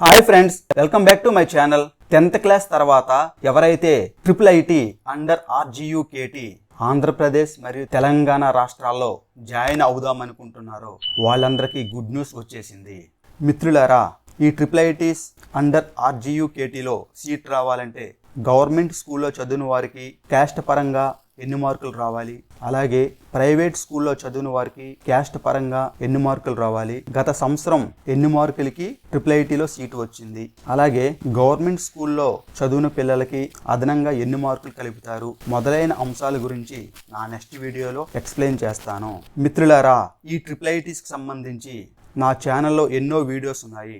Hi friends welcome back to my channel. Tenth class తర్వాత ఎవరైతే triple IT under ఆర్జియు KT Andhra Pradesh మరియు తెలంగాణ రాష్ట్రాల్లో join అవుదాం అనుకుంటున్నారో వాళ్ళందరికీ గుడ్ న్యూస్ వచ్చేసింది. మిత్రులారా ఈ ట్రిపుల్ ఐటీస్ అండర్ ఆర్జియు కేటీలో సీట్ రావాలంటే గవర్నమెంట్ స్కూల్లో చదివిన వారికి క్యాస్ట్ పరంగా ఎన్ని మార్కులు రావాలి? అలాగే ప్రైవేట్ స్కూల్లో చదివిన వారికి క్యాస్ట్ పరంగా ఎన్ని మార్కులు రావాలి? గత సంవత్సరం ఎన్ని మార్కులకి ట్రిపుల్ ఐటీలో సీటు వచ్చింది? అలాగే గవర్నమెంట్ స్కూల్లో చదివిన పిల్లలకి అదనంగా ఎన్ని మార్కులు కలుపుతారు? మొదలైన అంశాల గురించి నా నెక్స్ట్ వీడియోలో ఎక్స్ప్లెయిన్ చేస్తాను. మిత్రులారా ఈ ట్రిపుల్ ఐటీస్కి సంబంధించి నా ఛానల్లో ఎన్నో వీడియోస్ ఉన్నాయి.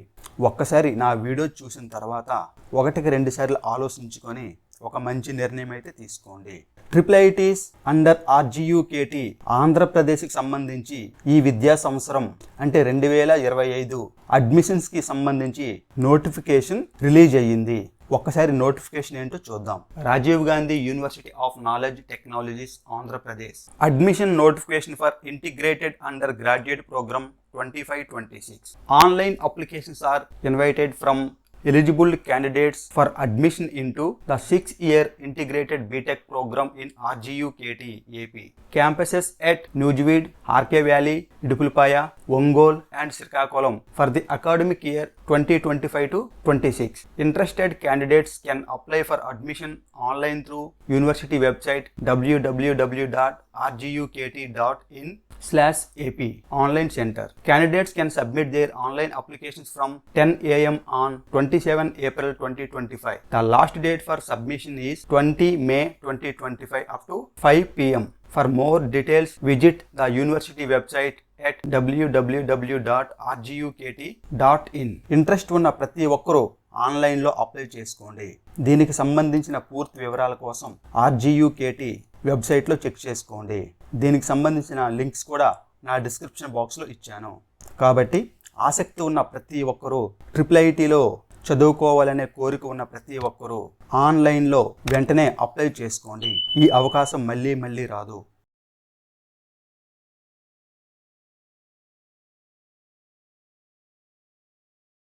ఒక్కసారి నా వీడియో చూసిన తర్వాత ఒకటికి రెండు సార్లు ఆలోచించుకొని ఒక మంచి నిర్ణయం అయితే తీసుకోండి. ట్రిపుల్ ఐటీస్ అండర్ ఆర్జియుకేటి ఆంధ్రప్రదేశ్కి సంబంధించి ఈ విద్యా సంవత్సరం అంటే రెండు వేల ఇరవై ఐదు అడ్మిషన్స్కి సంబంధించి నోటిఫికేషన్ రిలీజ్ అయ్యింది. ఒక్కసారి నోటిఫికేషన్ ఏంటో చూద్దాం. Rajiv Gandhi university of knowledge technologies Andhra Pradesh. Admission notification for integrated under graduate programme twenty five twenty six online applications are invited from eligible candidates for admission into the six-year integrated BTech program in RGU KT AP. Campuses at Nujvid, RK Valley, Idupulpaya, Ongol and Srikakulam for the academic year 2025 to 26. Interested candidates can apply for admission online through university website www.rgukt.in slash AP online center. Candidates can submit their online applications from 10 a.m. on 27 April 2025. The last date for submission is 20 May 2025 up to 5 p.m. For more details, visit the university website at www.rgukt.in. Interest ఉన్న ప్రతి ఒక్కరూ ఆన్లైన్లో apply చేసుకోండి దీనికి సంబంధించిన పూర్తి వివరాల కోసం ఆర్జీయూకేటీ వెబ్సైట్లో చెక్ చేసుకోండి దీనికి సంబంధించిన లింక్స్ కూడా నా డిస్క్రిప్షన్ బాక్స్లో ఇచ్చాను. కాబట్టి ఆసక్తి ఉన్న ప్రతి ఒక్కరూ ట్రిపుల్ ఐటీలో చదువుకోవాలనే కోరిక ఉన్న ప్రతి ఒక్కరూ ఆన్లైన్లో వెంటనే అప్లై చేసుకోండి. ఈ అవకాశం మళ్ళీ మళ్ళీ రాదు.